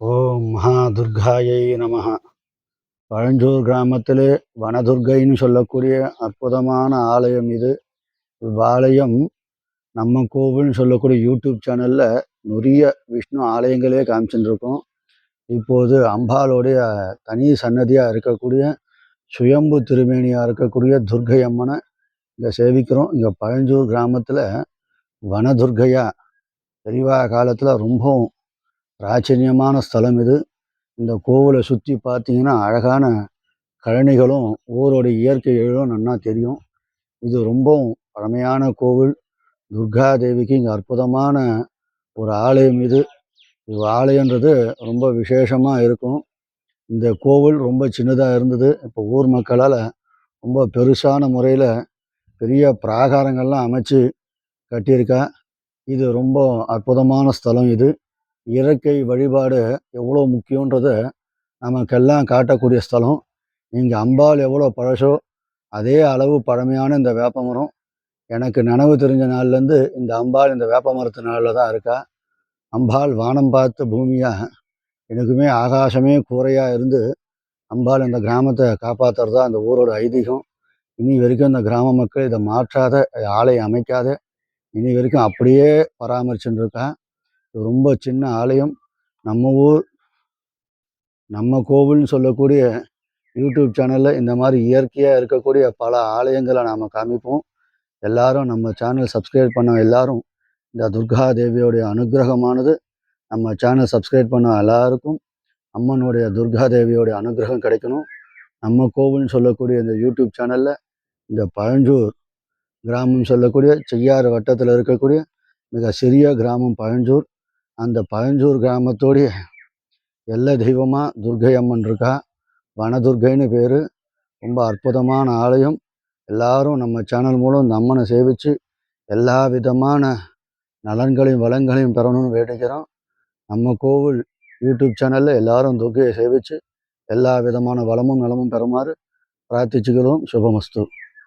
ஓம் மகா துர்காயை நம பழஞ்சூர் கிராமத்தில் வனதுர்கைன்னு சொல்லக்கூடிய அற்புதமான ஆலயம் இது. இவ்வாலயம் நம்ம கோவில்னு சொல்லக்கூடிய யூடியூப் சேனலில் நிறைய விஷ்ணு ஆலயங்களே காமிச்சுட்டுருக்கோம் இப்போது அம்பாலோடைய தனி சன்னதியாக இருக்கக்கூடிய சுயம்பு திருமேனியாக இருக்கக்கூடிய துர்கை அம்மனை இங்கே சேவிக்கிறோம். இங்கே பழஞ்சூர் கிராமத்தில் வனதுர்கையா பெரியவா காலத்தில் ரொம்பவும் பிராச்சரியமான ஸ்தலம் இது. இந்த கோவிலை சுற்றி பார்த்தீங்கன்னா அழகான கழனிகளும் ஊரோட இயற்கைகளும் நன்னா தெரியும். இது ரொம்பவும் பழமையான கோவில். துர்கா தேவிக்கு இங்கே அற்புதமான ஒரு ஆலயம் இது. இது ஆலயன்றது ரொம்ப விசேஷமாக இருக்கும். இந்த கோவில் ரொம்ப சின்னதாக இருந்தது. இப்போ ஊர் மக்களால் ரொம்ப பெருசான முறையில் பெரிய பிராகாரங்கள்லாம் அமைச்சு கட்டியிருக்கா. இது ரொம்ப அற்புதமான ஸ்தலம் இது. இயற்கை வழிபாடு எவ்வளோ முக்கியன்றத நமக்கெல்லாம் காட்டக்கூடிய ஸ்தலம். இங்கே அம்பாள் எவ்வளோ பழசோ அதே அளவு பழமையான இந்த வேப்ப மரம். எனக்கு நனவு தெரிஞ்ச நாள்லேருந்து இந்த அம்பாள் இந்த வேப்ப மரத்து நாளில் தான் இருக்கா. அம்பாள் வானம் பார்த்த பூமியாக எனக்குமே ஆகாசமே கூரையாக இருந்து அம்பாள் இந்த கிராமத்தை காப்பாற்றுறதா அந்த ஊரோட ஐதீகம். இனி வரைக்கும் இந்த கிராம மக்கள் இதை மாற்றாத ஆலையை அமைக்காத இனி வரைக்கும் அப்படியே பராமரிச்சுட்டு இருக்கா. ரொம்ப சின்ன ஆலயம். நம்ம ஊர் நம்ம கோவில்னு சொல்லக்கூடிய யூடியூப் சேனலில் இந்த மாதிரி இயற்கையாக இருக்கக்கூடிய பல ஆலயங்களை நாம் காமிப்போம். எல்லாரும் நம்ம சேனல் சப்ஸ்கிரைப் பண்ண எல்லாரும் இந்த துர்கா தேவியோடைய அனுகிரகமானது நம்ம சேனல் சப்ஸ்கிரைப் பண்ண எல்லாருக்கும் அம்மனுடைய துர்கா தேவியோடைய அனுகிரகம் கிடைக்கணும். நம்ம கோவில்னு சொல்லக்கூடிய இந்த யூடியூப் சேனலில் இந்த பழஞ்சூர் கிராமம் சொல்லக்கூடிய செய்யாறு வட்டத்தில் இருக்கக்கூடிய மிக சிறிய கிராமம் பழஞ்சூர். அந்த பழஞ்சூர் கிராமத்தோடைய எல்ல தெய்வமாக துர்கை அம்மன் இருக்கா? வனதுர்கைன்னு பேர். ரொம்ப அற்புதமான ஆலயம். எல்லாரும் நம்ம சேனல் மூலம் இந்த அம்மனை சேவித்து எல்லா விதமான நலன்களையும் வளங்களையும் பெறணும்னு வேண்டிக்கிறோம். நம்ம கோவில் யூடியூப் சேனலில் எல்லாரும் துர்கையை சேவித்து எல்லா விதமான வளமும் நலமும் பெறுமாறு பிரார்த்திச்சுக்கிறோம். சுபமஸ்து.